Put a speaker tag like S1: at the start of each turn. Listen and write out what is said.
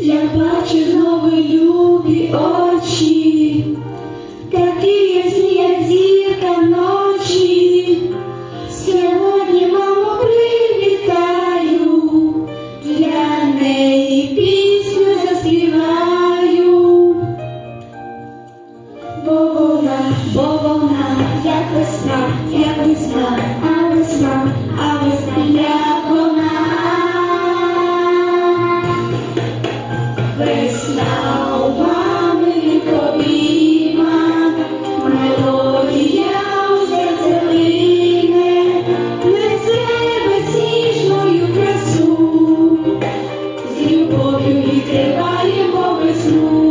S1: Я бачу знову любі очі, такі ясні, як зірка ночі. Сьогодні маму привітаю, для неї пісню заспіваю. Бо вона, бо вона, як весна, як весна, відкриваємо весну.